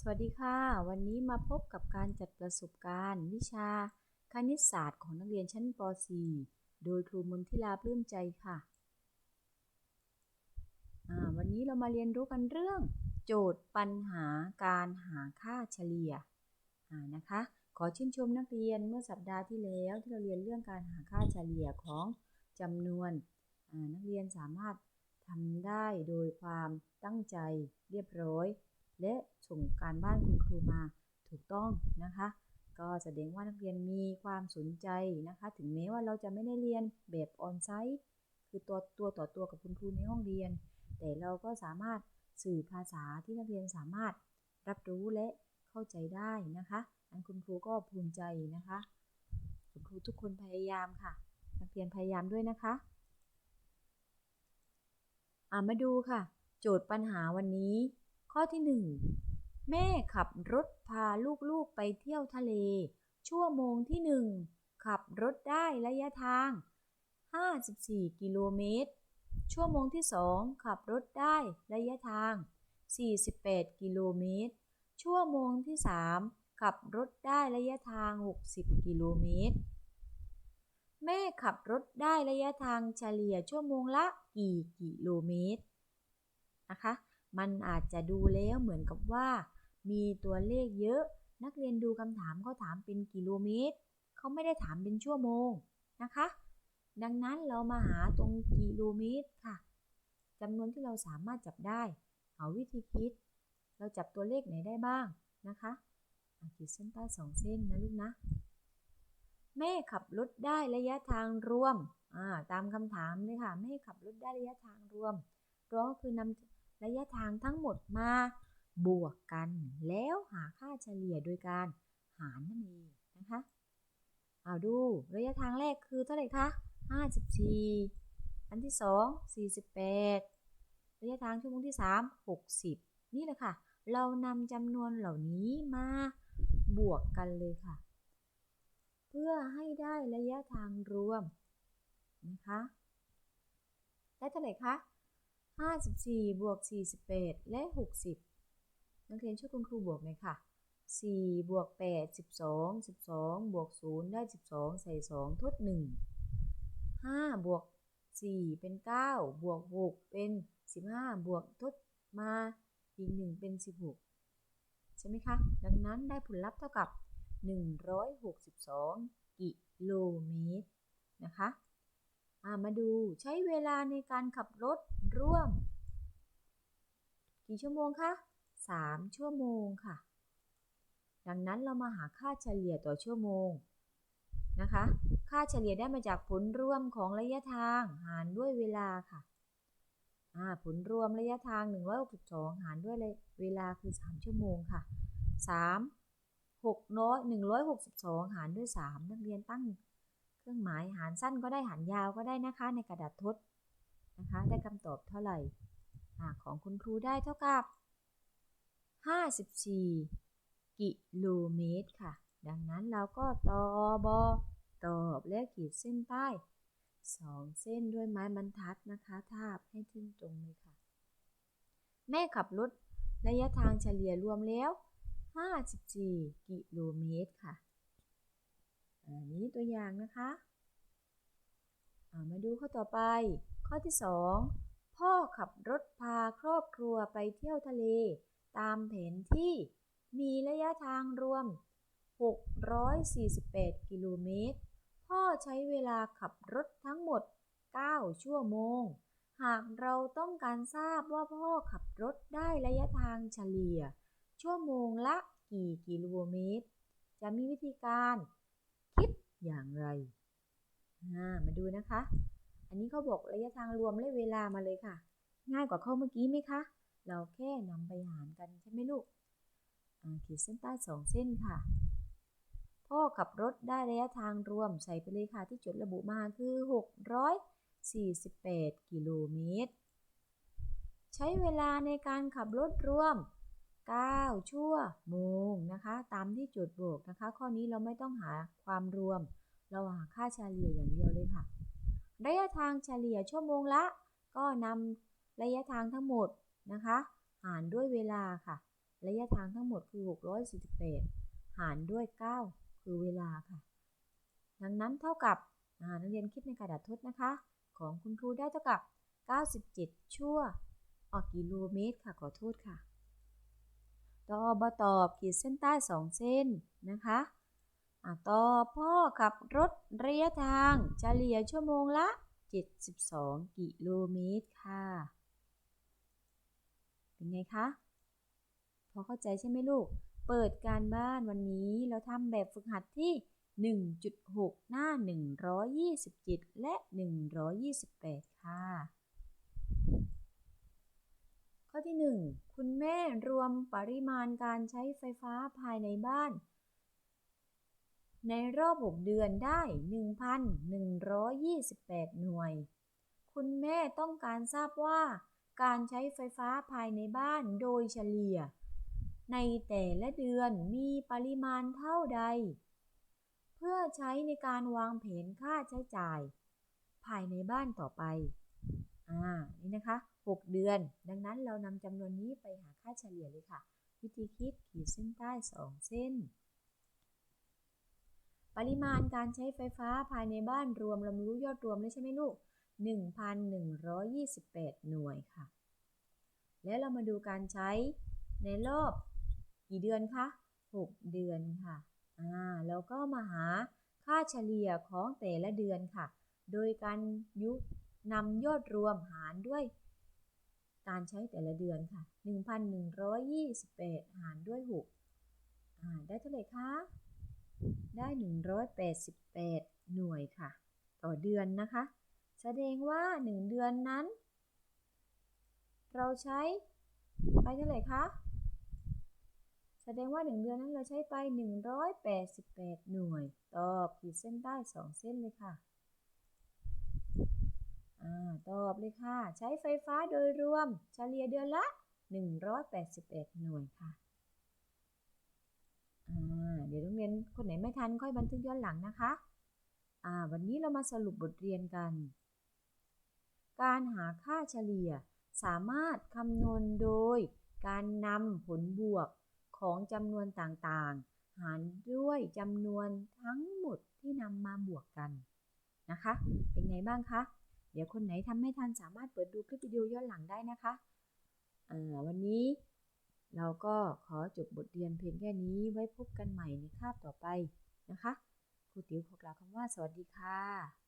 สวัสดีค่ะ วันนี้มาพบกับการจัดประสบการณ์ วิชาคณิตศาสตร์ของนักเรียนชั้นป .4 โดยครูมนทิลาปลื้มใจค่ะ วันนี้เรามาเรียนรู้กันเรื่อง โจทย์ปัญหาการหาค่าเฉลี่ยนะคะ ขอชื่นชมนักเรียนเมื่อสัปดาห์ที่แล้วที่เราเรียนเรื่องการหาค่าเฉลี่ยของจำนวนนักเรียนสามารถทำได้โดยความตั้งใจเรียบร้อย และส่งการบ้านคุณครูมาถูกต้องนะคะ ก็แสดงว่านักเรียนมีความสนใจนะคะ ถึงแม้ว่าเราจะไม่ได้เรียนแบบออนไซต์คือตัวตัวต่อตัวกับคุณครูในห้องเรียน แต่เราก็สามารถสื่อภาษาที่นักเรียนสามารถรับรู้และเข้าใจได้นะคะอันคุณครูก็ภูมิใจนะคะคุณครูทุกคนพยายามค่ะ นักเรียนพยายามด้วยนะคะอ่ามาดูค่ะ โจทย์ปัญหาวันนี้ ข้อที่ 1 แม่ขับรถพาลูกๆไปเที่ยวทะเล ชั่วโมงที่ 1 ขับรถได้ระยะทาง 54 กิโลเมตร ชั่วโมงที่ 2 ขับรถได้ระยะทาง 48 กิโลเมตร ชั่วโมงที่ 3 ขับรถได้ระยะทาง 60 กิโลเมตร แม่ขับรถได้ระยะทางเฉลี่ยชั่วโมงละกี่กิโลเมตรนะคะ มันอาจจะดูแล้วเหมือนกับว่า มีตัวเลขเยอะ นักเรียนดูคำถามเขาถามเป็นกิโลเมตร เขาไม่ได้ถามเป็นชั่วโมงนะคะ ดังนั้นเรามาหาตรงกิโลเมตรค่ะจำนวนที่เราสามารถจับได้ เอาวิธีคิด เราจับตัวเลขไหนได้บ้างนะคะขีดเส้นใต้สองเส้นนะลูกนะ แม่ขับรถได้ระยะทางรวม ตามคำถามเลยค่ะ แม่ขับรถได้ระยะทางรวมก็คือนำ ระยะทางทั้งหมดมา บวกกัน แล้วหาค่าเฉลี่ยโดยการหารนั่นเองนะคะ เอาดูระยะทางแรกคือเท่าไหร่คะ54 อันที่ 2 48 ระยะทางชั่วโมงที่ 3 60 นี่แหละค่ะ เรานำจำนวนเหล่านี้มาบวกกันเลยค่ะ เพื่อให้ได้ระยะทางรวมนะคะ ได้เท่าไหร่คะ 54 บวก 48 และ 60 นักเรียนช่วยคุณครูบวกหน่อยค่ะ 4 บวก 8 12 12 บวก 0 ได้ 12 ใส่ 2 ทด 1 5 บวก 4 เป็น 9 บวก 6 เป็น 15 บวกทดมาอีก 1 เป็น 16 ใช่ไหมคะ ดังนั้นได้ผลลัพธ์เท่ากับ 162 กิโลเมตรนะคะ มาดูใช้เวลาในการขับรถร่วม กี่ชั่วโมงคะ 3 ชั่วโมงค่ะ ดังนั้นเรามาหาค่าเฉลี่ยต่อชั่วโมงนะคะ ค่าเฉลี่ยได้มาจากผลรวมของระยะทางหารด้วยเวลาค่ะผลรวมระยะทาง 162 หารด้วยเวลาคือ 3 ชั่วโมงค่ะ 3 600 162 หารด้วย 3 นักเรียนตั้ง รื่องหมายหารสั้นก็ได้หารยาวก็ได้นะคะในกระดาษทดนะคะ ได้คำตอบเท่าไหร่ของคุณครูได้เท่ากับ 54 กิโลเมตรค่ะ ดังนั้นเราก็ตอบอตอบและขีดเส้นใต้ 2 เส้นด้วยไม้บรรทัดนะคะ ทาบให้ทึ่งตรงเลยค่ะ แม่ขับรถระยะทางเฉลี่ยรวมแล้ว 54 กิโลเมตรค่ะ อันนี้ตัวอย่างนะคะมาดูข้อต่อไป ข้อที่ 2 พ่อขับรถพาครอบครัวไปเที่ยวทะเล ตามแผนที่มีระยะทางรวม 648 กิโลเมตร พ่อใช้เวลาขับรถทั้งหมด 9 ชั่วโมง หากเราต้องการทราบว่าพ่อขับรถได้ระยะทางเฉลี่ย ชั่วโมงละกี่กิโลเมตร จะมีวิธีการ อย่างไร มาดูนะคะ อันนี้เขาบอกระยะทางรวมและเวลามาเลยค่ะ ง่ายกว่าข้อเมื่อกี้ไหมคะ เราแค่นำไปหารกันใช่ไหมลูกขีดเส้นใต้สองเส้นค่ะ พ่อขับรถได้ระยะทางรวมใส่ไปเลยค่ะที่จดระบุมาคือ 648 กิโลเมตร ใช้เวลาในการขับรถรวม 9 ชั่วโมงนะคะ ตามที่จดบวกนะคะ ข้อนี้เราไม่ต้องหาความรวม เราหาค่าเฉลี่ยอย่างเดียวเลยค่ะ ระยะทางเฉลี่ยชั่วโมงละ ก็นำระยะทางทั้งหมดนะคะ หารด้วยเวลาค่ะ ระยะทางทั้งหมดคือ 648 หารด้วย 9 คือเวลาค่ะ ดังนั้นเท่ากับนักเรียนคิดในกระดาษทดนะคะ ของคุณครูได้เท่ากับ 97 ชั่ว ออกกิโลเมตรค่ะ ขอโทษค่ะ ตอบตอบขีดเส้นใต้2เส้นนะคะอะต่อพ่อขับรถระยะทางเฉลี่ยชั่วโมงละ 72 กิโลเมตรค่ะ เป็นไงคะ พอเข้าใจใช่ไหมลูก เปิดการบ้านวันนี้เราทำแบบฝึกหัดที่ 1.6 หน้า 127 และ 128 ค่ะ ข้อที่ 1 คุณแม่รวมปริมาณการใช้ไฟฟ้าภายในบ้าน ในรอบ 6 เดือนได้ 1,128 หน่วย คุณแม่ต้องการทราบว่า การใช้ไฟฟ้าภายในบ้านโดยเฉลี่ย ในแต่ละเดือนมีปริมาณเท่าใด เพื่อใช้ในการวางแผนค่าใช้จ่าย ภายในบ้านต่อไปอ่า นี่นะคะ 6 เดือน ดังนั้นเรานำจำนวนนี้ไปหาค่าเฉลี่ยเลยค่ะ วิธีคิดขีดเส้นใต้ 2 เส้น ปริมาณการใช้ไฟฟ้าภายในบ้านรวมเรารู้ยอดรวมเลยใช่ไหมลูก 1,128 หน่วยค่ะ แล้วเรามาดูการใช้ในรอบกี่เดือนคะ 6 เดือนค่ะ อ่า แล้วก็มาหาค่าเฉลี่ยของแต่ละเดือนค่ะ โดยการยุ นำยอดรวมหารด้วย การใช้แต่ละเดือนค่ะ 1,128หารด้วย6อ่าได้เท่าไหร่คะ ได้ 188 หน่วยค่ะ ต่อเดือนนะคะ แสดงว่า 1 เดือนนั้น เราใช้ไปเท่าไหร่คะแสดงว่า 1 เดือนนั้นเราใช้ไป 188 หน่วยตอบขีดเส้นใต้ 2 เส้นเลยค่ะ ตอบเลยค่ะ ใช้ไฟฟ้าโดยรวมเฉลี่ยเดือนละ 181 หน่วยค่ะเดี๋ยวโรงเรียนคนไหนไม่ทันค่อยบันทึกย้อนหลังนะคะอ่าวันนี้เรามาสรุปบทเรียนกัน การหาค่าเฉลี่ยสามารถคำนวณโดย การนำผลบวกของจำนวนต่างๆ หารด้วยจำนวนทั้งหมดที่นำมาบวกกันนะคะ เป็นไงบ้างคะ ดี๋ยวคนไหนทำไม่ทันสามารถเปิดดูคลิปวิดีโอย้อนหลังได้นะคะวันนี้เราก็ขอจบบทเรียนเพียงแค่นี้ไว้พบกันใหม่ในคาบต่อไปนะคะ ครูติ๋วขอกล่าวคำว่าสวัสดีค่ะ